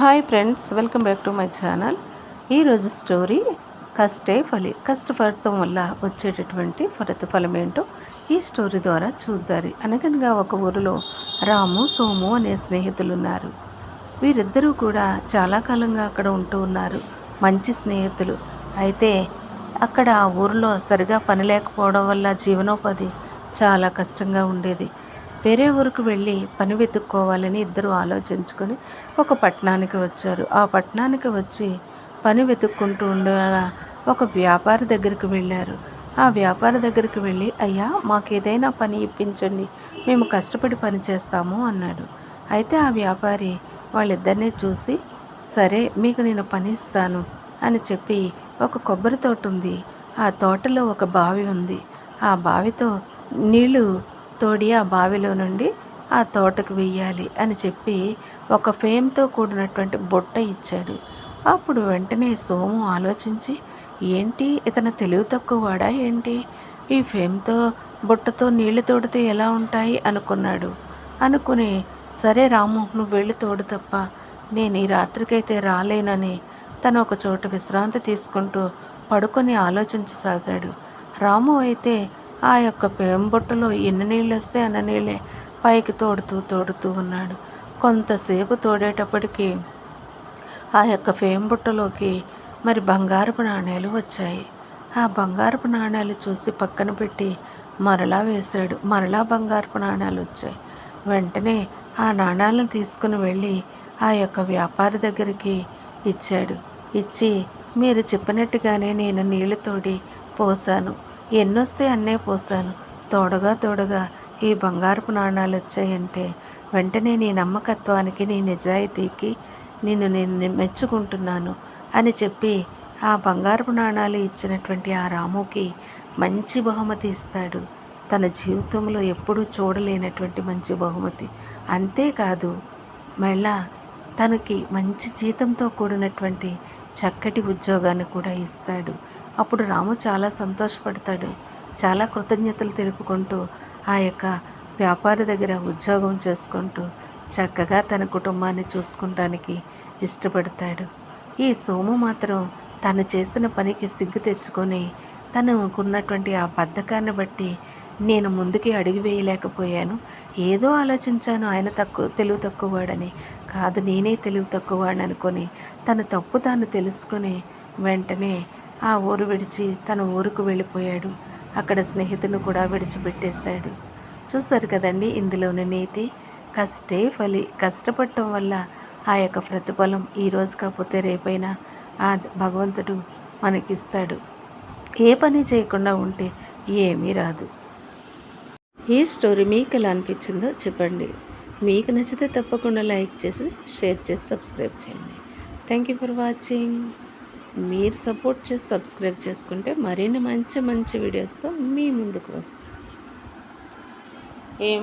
Hi friends welcome back to my channel. ఈరోజు story కష్టే ఫలి కష్టపడటం వల్ల వచ్చేటటువంటి ఫలితం ఏంటో ఈ స్టోరీ ద్వారా చూద్దారి. అనగనగా ఒక ఊరిలో రాము సోము అనే స్నేహితులు ఉన్నారు వీరిద్దరూ కూడా చాలా కాలంగా అక్కడ ఉంటూ ఉన్నారు. మంచి స్నేహితులు. అయితే అక్కడ ఆ ఊరిలో సరిగా పని లేకపోవడం వల్ల జీవనోపాధి చాలా కష్టంగా ఉండేది. వేరే ఊరికి వెళ్ళి పని వెతుక్కోవాలని ఇద్దరు ఆలోచించుకొని ఒక పట్టణానికి వచ్చారు. ఆ పట్టణానికి వచ్చి పని వెతుక్కుంటూ ఉండగా ఒక వ్యాపారి దగ్గరికి వెళ్ళారు. ఆ వ్యాపారి దగ్గరికి వెళ్ళి అయ్యా మాకు ఏదైనా పని ఇప్పించండి మేము కష్టపడి పని చేస్తాము అన్నాడు. అయితే ఆ వ్యాపారి వాళ్ళిద్దరినీ చూసి సరే మీకు నేను పని ఇస్తాను అని చెప్పి ఒక కొబ్బరి తోట ఉంది. ఆ తోటలో ఒక బావి ఉంది. ఆ బావితో నీళ్ళు తోడి ఆ బావిలో నుండి ఆ తోటకు వెయ్యాలి అని చెప్పి ఒక ఫేమ్తో కూడినటువంటి బుట్ట ఇచ్చాడు. అప్పుడు వెంటనే సోము ఆలోచించి ఏంటి? ఇతను తెలివి తక్కువవాడా ఏంటి? ఈ ఫేమ్తో బుట్టతో నీళ్ళు తోడితే ఎలా ఉంటాయి? అనుకున్నాడు. అనుకుని సరే రాము నువ్వు వెళ్ళి తోడు తప్ప. నేను ఈ రాత్రికైతే రాలేనని. తను ఒక చోట విశ్రాంతి తీసుకుంటూ పడుకొని ఆలోచించసాగాడు. రాము అయితే ఆ యొక్క పేంబొట్టులో ఎన్ని నీళ్ళు వస్తే అన్న నీళ్ళే పైకి తోడుతూ తోడుతూ ఉన్నాడు. కొంతసేపు తోడేటప్పటికీ ఆ యొక్క పేంబొట్టులోకి మరి బంగారపు నాణేలు వచ్చాయి. ఆ బంగారపు నాణేలు చూసి పక్కన పెట్టి మరలా వేశాడు. మరలా బంగారపు నాణేలు వచ్చాయి. వెంటనే ఆ నాణాలను తీసుకుని వెళ్ళి ఆ యొక్క వ్యాపారి దగ్గరికి ఇచ్చాడు. ఇచ్చి మీరు చెప్పినట్టుగానే నేను నీళ్ళు తోడి పోసాను. ఎన్నొస్తే అన్నే పోసాను. తోడగా తోడగా ఈ బంగారపు నాణాలు వచ్చాయంటే వెంటనే నీ నమ్మకత్వానికి నీ నిజాయితీకి నిన్ను నేను మెచ్చుకుంటున్నాను అని చెప్పి ఆ బంగారపు నాణాలు ఇచ్చినటువంటి ఆ రాముకి మంచి బహుమతి ఇస్తాడు. తన జీవితంలో ఎప్పుడూ చూడలేనటువంటి మంచి బహుమతి. అంతేకాదు మళ్ళా తనకి మంచి జీతంతో కూడినటువంటి చక్కటి ఉద్యోగాన్ని కూడా ఇస్తాడు. అప్పుడు రాము చాలా సంతోషపడతాడు. చాలా కృతజ్ఞతలు తెలుపుకుంటూ ఆ యొక్క వ్యాపారి దగ్గర ఉద్యోగం చేసుకుంటూ చక్కగా తన కుటుంబాన్ని చూసుకుంటానికి ఇష్టపడతాడు. ఈ సోము మాత్రం తను చేసిన పనికి సిగ్గు తెచ్చుకొని తనకున్నటువంటి ఆ బద్ధకాన్ని బట్టి నేను ముందుకి అడుగు వేయలేకపోయాను. ఏదో ఆలోచించాను ఆయన తక్కువ తెలివి తక్కువవాడని. కాదు నేనే తెలివి తక్కువవాడని అనుకొని తన తప్పు తాను తెలుసుకొని వెంటనే ఆ ఊరు విడిచి తన ఊరుకు వెళ్ళిపోయాడు. అక్కడ స్నేహితుని కూడా విడిచిపెట్టేశాడు. చూశారు కదండి ఇందులోని నీతి? కష్టే ఫలి కష్టపడటం వల్ల ఆ యొక్క ప్రతిఫలం ఈరోజు కాకపోతే రేపైనా ఆ భగవంతుడు మనకిస్తాడు. ఏ పని చేయకుండా ఉంటే ఏమీ రాదు. ఈ స్టోరీ మీకు ఎలా అనిపించిందో చెప్పండి. మీకు నచ్చితే తప్పకుండా లైక్ చేసి షేర్ చేసి సబ్స్క్రైబ్ చేయండి. Thank you for watching. మీరు సపోర్ట్ చేసి సబ్స్క్రైబ్ చేసుకుంటే మరిన్ని మంచి మంచి వీడియోస్తో మీ ముందుకు వస్తాం ఏం